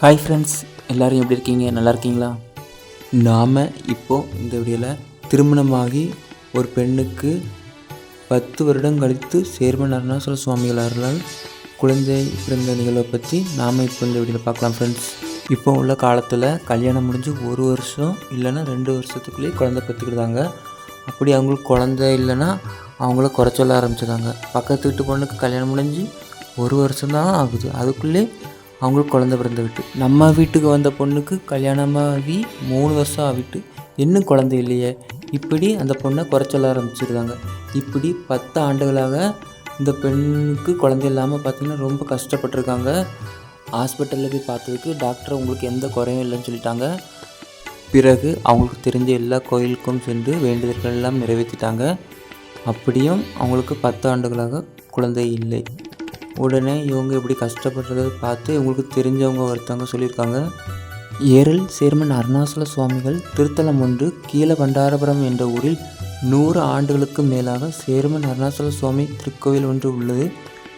Hi friends எல்லோரும் எப்படி இருக்கீங்க? நல்லா இருக்கீங்களா? நாம் இப்போது இந்த வீடியோவில் திருமணமாகி ஒரு பெண்ணுக்கு பத்து வருடம் கழித்து சேர்மன் அருணாசல சுவாமிகளார்களால் குழந்தை பிறந்த நிகழ்வை பற்றி நாம் இப்போ இந்த வீடியோவில் பார்க்கலாம் ஃப்ரெண்ட்ஸ் இப்போ உள்ள காலத்தில் கல்யாணம் முடிஞ்சு ஒரு வருஷம் இல்லைன்னா ரெண்டு வருஷத்துக்குள்ளேயே குழந்தை பெற்றுக்கிட்டாங்க. அப்படி அவங்களுக்கு குழந்தை இல்லைன்னா அவங்கள குறை சொல்ல பக்கத்து வீட்டு பொண்ணுக்கு கல்யாணம் முடிஞ்சு ஒரு வருஷம்தான் ஆகுது. அதுக்குள்ளே அவங்களுக்கு குழந்தை பிறந்து விட்டு. நம்ம வீட்டுக்கு வந்த பொண்ணுக்கு கல்யாணமாகி மூணு வருஷம் ஆகிட்டு இன்னும் குழந்தை இல்லையே. இப்படி அந்த பொண்ணை குறை சொல்ல ஆரம்பிச்சிருக்காங்க. இப்படி பத்து ஆண்டுகளாக இந்த பெண்ணுக்கு குழந்தை இல்லாமல் பார்த்திங்கன்னா ரொம்ப கஷ்டப்பட்டிருக்காங்க. ஹாஸ்பிட்டலில் போய் பார்த்ததுக்கு டாக்டர் உங்களுக்கு எந்த குறையும் இல்லைன்னு சொல்லிட்டாங்க. பிறகு அவங்களுக்கு தெரிஞ்ச எல்லா கோயிலுக்கும் சென்று வேண்டுதல்கள் எல்லாம் நிறைவேற்றிட்டாங்க. அப்படியும் அவங்களுக்கு பத்து ஆண்டுகளாக குழந்தை இல்லை. உடனே இவங்க இப்படி கஷ்டப்படுறதை பார்த்து இவங்களுக்கு தெரிஞ்சவங்க ஒருத்தவங்க சொல்லியிருக்காங்க. ஏரல் சேர்மன் அருணாசல சுவாமிகள் திருத்தலம் ஒன்று கீழ பண்டாரபுரம் என்ற ஊரில் நூறு ஆண்டுகளுக்கு மேலாக சேர்மன் அருணாசல சுவாமி திருக்கோவில் ஒன்று உள்ளது.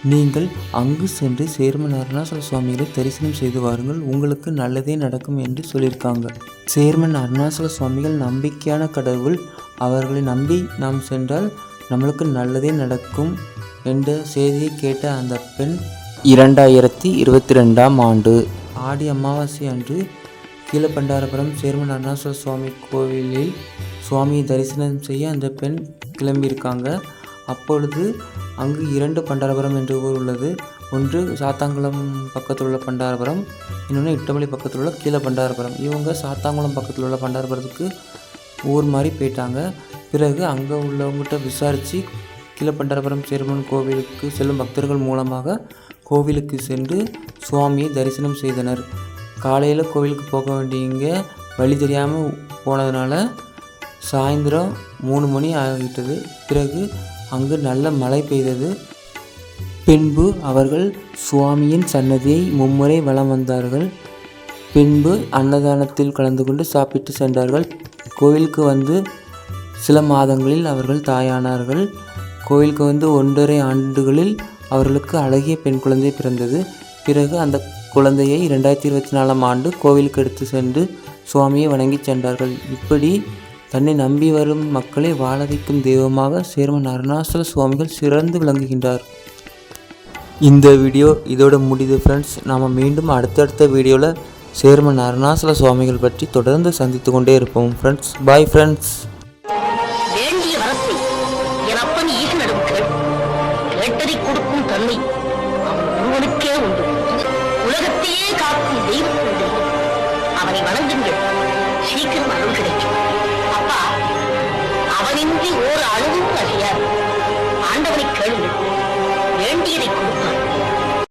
நீங்கள் அங்கு சென்று சேர்மன் அருணாசல சுவாமிகளை தரிசனம் செய்து வாருங்கள். உங்களுக்கு நல்லதே நடக்கும் என்று சொல்லியிருக்காங்க. சேர்மன் அருணாசல சுவாமிகள் நம்பிக்கையான கடவுள். அவர்களை நம்பி நாம் சென்றால் நம்மளுக்கு நல்லதே நடக்கும். என்ற செய்தியை கேட்ட அந்த பெண் இரண்டாயிரத்தி இருபத்தி ரெண்டாம் ஆண்டு ஆடி அமாவாசை அன்று கீழப்பண்டாரபுரம் சேர்மன் அருணாசல சுவாமி கோவிலில் சுவாமியை தரிசனம் செய்ய அந்த பெண் கிளம்பியிருக்காங்க. அப்பொழுது அங்கு இரண்டு பண்டாரபுரம் என்ற ஊர் உள்ளது. ஒன்று சாத்தாங்குளம் பக்கத்தில் உள்ள பண்டாரபுரம் இன்னொன்று இட்டமலை பக்கத்தில் உள்ள கீழ பண்டாரபுரம் இவங்க சாத்தாங்குளம் பக்கத்தில் உள்ள பண்டாரபுரத்துக்கு ஊர் மாதிரி போயிட்டாங்க. பிறகு அங்கே உள்ளவங்ககிட்ட விசாரித்து கீழப்பண்டாரபுரம் சேர்மன் கோவிலுக்கு செல்லும் பக்தர்கள் மூலமாக கோவிலுக்கு சென்று சுவாமியை தரிசனம் செய்தனர். காலையில் கோவிலுக்கு போக வேண்டியவங்க வழி தெரியாமல் போனதுனால சாயந்தரம் மூணு மணி ஆகிவிட்டது. பிறகு அங்கு நல்ல மழை பெய்தது. பின்பு அவர்கள் சுவாமியின் சன்னதியை மும்முறை வலம் வந்தார்கள். பின்பு அன்னதானத்தில் கலந்து கொண்டு சாப்பிட்டு சென்றார்கள். கோவிலுக்கு வந்து சில மாதங்களில் அவர்கள் தாயானார்கள். கோவிலுக்கு வந்து ஒன்றரை ஆண்டுகளில் அவர்களுக்கு அழகிய பெண் குழந்தை பிறந்தது. பிறகு அந்த குழந்தையை ரெண்டாயிரத்தி இருபத்தி நாலாம் ஆண்டு கோவிலுக்கு எடுத்து சென்று சுவாமியை வணங்கி சென்றார்கள். இப்படி தன்னை நம்பி வரும் மக்களை வாழ வைக்கும் தெய்வமாக சேர்மன் அருணாசல சுவாமிகள் சிறந்து விளங்குகின்றார். இந்த வீடியோ இதோட முடியுது ஃப்ரெண்ட்ஸ் நாம் மீண்டும் அடுத்தடுத்த வீடியோவில் சேர்மன் அருணாசல சுவாமிகள் பற்றி தொடர்ந்து சந்தித்து கொண்டே இருப்போம் ஃப்ரெண்ட்ஸ் பாய் ஃப்ரெண்ட்ஸ் கேட்டதை கொடுக்கும் தன்மை அவன் ஒருவனுக்கே உண்டு. உலகத்தையே காக்கும் தெய்வம் உண்டு. அவனை வணங்குங்கள். சீக்கிரம் அருள் கிடைக்கும். அப்பா அவனின்றி ஓர் அணுவும் அறியாது. ஆண்டவனை கேளுங்கள். வேண்டியதை கொடுப்பான்.